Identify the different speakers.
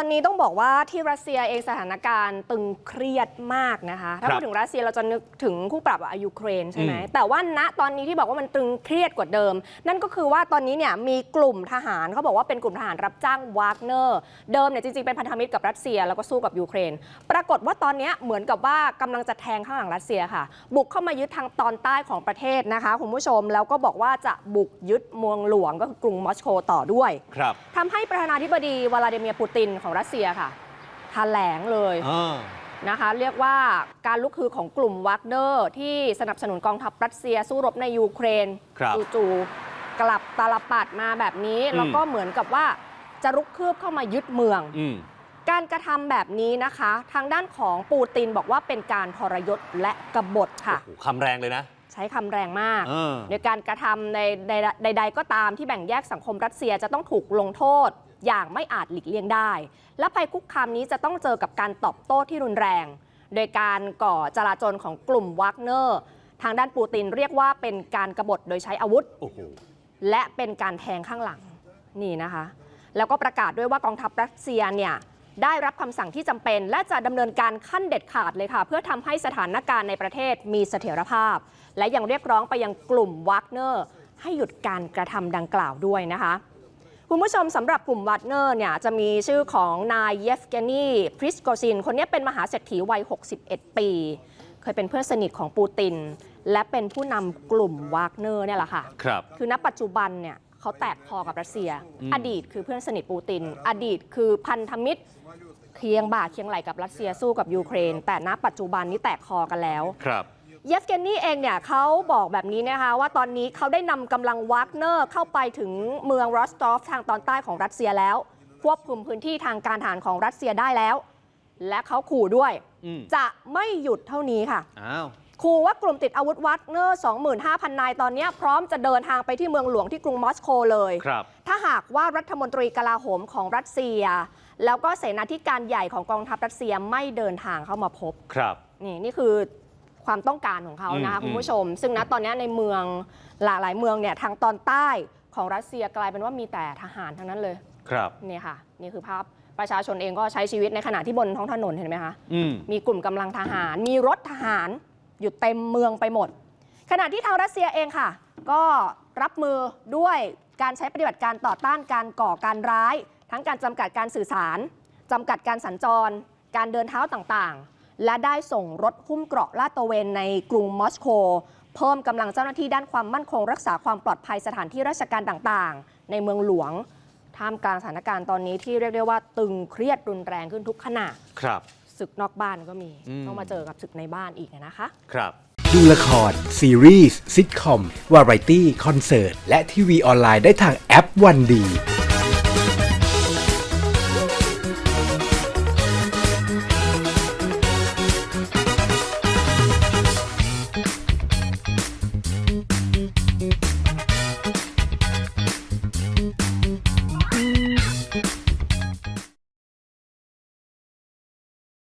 Speaker 1: อนนี้ต้องบอกว่าที่รัสเซียเองสถานการณ์ตึงเครียดมากนะคะ ถ้า
Speaker 2: ครับ
Speaker 1: พูดถึงรัสเซียเราจะนึกถึงคู่ปรับอะยูเครนใช่ไหม
Speaker 2: อืม
Speaker 1: แต่ว่าณตอนนี้ที่บอกว่ามันตึงเครียดกว่าเดิม นั่นก็คือว่าตอนนี้เนี่ยมีกลุ่มทหารเขาบอกว่าเป็นกลุ่มทหารรับจ้างวากเนอร์เดิมเนี่ยจริงๆเป็นพันธมิตรกับรัสเซียแล้วก็สู้กับยูเครน ปรากฏว่าตอนเนี้ยเหมือนกับว่ากำลังจะแทงข้างหลังรัสเซียค่ะ บุกเข้ามายึดทางตอนใต้ของประเทศนะคะคุณผู้ชมแล้วก็บอกว่าจะบุกยึดเมืองหลวงก็คือกรุงมอสโกต่อด้วย
Speaker 2: ครับ
Speaker 1: ทำให้ประธานาธิบดีวลาดิเมียร์ปูตินของรัสเซียค่ะแถลงเลย
Speaker 2: อ่า
Speaker 1: นะคะ เรียกว่าการลุกคือของกลุ่มวักเนอร์ที่สนับสนุนกองทัพรัสเซียสู้รบในยูเครน
Speaker 2: ครับ
Speaker 1: จู่ๆกลับตาลปัดมาแบบนี้
Speaker 2: อืม
Speaker 1: แล้วก็เหมือนกับว่าจะรุกคืบเข้ามายึดเมือง
Speaker 2: อืม
Speaker 1: การกระทำแบบนี้นะคะ ทางด้านของปูตินบอกว่าเป็นการทรยศและกบฏค่ะ
Speaker 2: โอ้โหคำแรงเลยนะ
Speaker 1: ใช้คำแรงมาก
Speaker 2: เออ
Speaker 1: โดยการกระทำในใดใดๆก็ตามที่แบ่งแยกสังคมรัสเซียจะต้องถูกลงโทษ อย่างไม่อาจหลีกเลี่ยงได้ และภัยคุกคามนี้จะต้องเจอกับการตอบโต้ที่รุนแรง โดยการก่อจลาจลของกลุ่มวากเนอร์ทางด้านปูตินเรียกว่าเป็นการกบฏโดยใช้อาวุธ
Speaker 2: โอ้โห
Speaker 1: และเป็นการแทงข้างหลังนี่นะคะ แล้วก็ประกาศด้วยว่ากองทัพรัสเซียเนี่ยได้รับคำสั่งที่จำเป็น และจะดำเนินการขั้นเด็ดขาดเลยค่ะ เพื่อทำให้สถานการณ์ในประเทศมีเสถียรภาพ และยังเรียกร้องไปยังกลุ่มวากเนอร์ให้หยุดการกระทำดังกล่าวด้วยนะคะ คุณผู้ชมสำหรับกลุ่มวากเนอร์เนี่ยจะมีชื่อของนายเยฟเกนีพริสโกซิน คนนี้เป็นมหาเศรษฐีวัย 61 ปี เคยเป็นเพื่อนสนิทของปูติน และเป็นผู้นำกลุ่มวากเนอร์เนี่ยแหละค่ะ
Speaker 2: ครับ
Speaker 1: คือณปัจจุบันเนี่ยเขาแตกคอกับรัสเซีย
Speaker 2: อืม
Speaker 1: อดีตคือเพื่อนสนิทปูติน อดีตคือพันธมิตรเคียงบ่าเคียงไหลกับรัสเซียสู้กับยูเครน แต่ณปัจจุบันนี้แตกคอกันแล้ว
Speaker 2: ครับ
Speaker 1: เยฟเกนนี่เองเนี่ยเขาบอกแบบนี้นะคะว่าตอนนี้เขาได้นำกำลังวากเนอร์เข้าไปถึงเมืองรอสตอฟทางตอนใต้ของรัสเซียแล้ว ควบคุมพื้นที่ทางการทหารของรัสเซียได้แล้ว และเขาขู่ด้วย
Speaker 2: อืม
Speaker 1: จะไม่หยุดเท่านี้ค่ะ
Speaker 2: อ้าว
Speaker 1: ขู่ว่ากลุ่มติดอาวุธวักเนอร์ 25,000 นายตอนเนี้ยพร้อมจะเดินทางไปที่เมืองหลวงที่กรุงมอสโกเลย
Speaker 2: ครับ
Speaker 1: ถ้าหากว่ารัฐมนตรีกลาโหมของรัสเซีย แล้วก็เสนาธิการใหญ่ของกองทัพรัสเซียไม่เดินทางเข้ามาพบ
Speaker 2: ครับ
Speaker 1: นี่นี่คือ ความต้องการของเขานะคะ
Speaker 2: อืม
Speaker 1: คุณผู้ชม ซึ่งณตอนเนี้ยในเมืองหลากหลายเมืองเนี่ยทางตอนใต้ของรัสเซียกลายเป็นว่ามีแต่ทหารทั้งนั้นเลย
Speaker 2: ครับ
Speaker 1: นี่ค่ะนี่คือภาพประชาชนเองก็ใช้ชีวิตในขณะที่บนท้องถนนเห็นไหมคะ
Speaker 2: อืม
Speaker 1: มีกลุ่มกำลังทหาร มีรถทหารอยู่เต็มเมืองไปหมด ขณะที่ทางรัสเซียเองค่ะ ก็รับมือด้วยการใช้ปฏิบัติการต่อต้านการก่อการร้าย ทั้งการจำกัดการสื่อสารจำกัดการสัญจร การเดินเท้าต่างๆ และได้ส่งรถหุ้มเกราะลาดตระเวนในกรุงมอสโก เพิ่มกำลังเจ้าหน้าที่ด้านความมั่นคง รักษาความปลอดภัยสถานที่ราชการต่างๆ ในเมืองหลวงท่ามกลางสถานการณ์ตอนนี้ที่เรียกได้ว่าตึงเครียดรุนแรงขึ้นทุกขณะ
Speaker 2: ครับ
Speaker 1: ศึกนอกบ้านก็มี
Speaker 2: อืม
Speaker 1: ต้องมาเจอกับศึกในบ้านอีกนะคะ
Speaker 2: ครับ
Speaker 3: ดูละคร ซีรีส์ซิทคอม วาไรตี้ คอนเสิร์ต และทีวีออนไลน์ได้ทางแอปวันดี